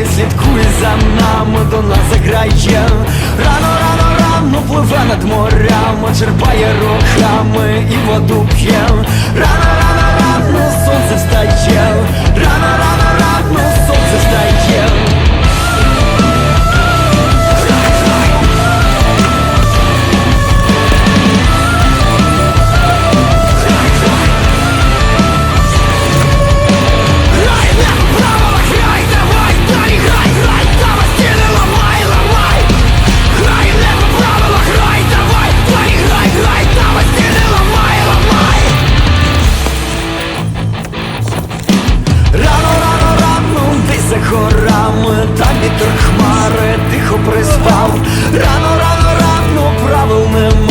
грає, слідкує за нами, до нас заграє. Рано, рано, рано пливе над морями, черпає руками і воду. призвав, рано, рано, рано правил нема.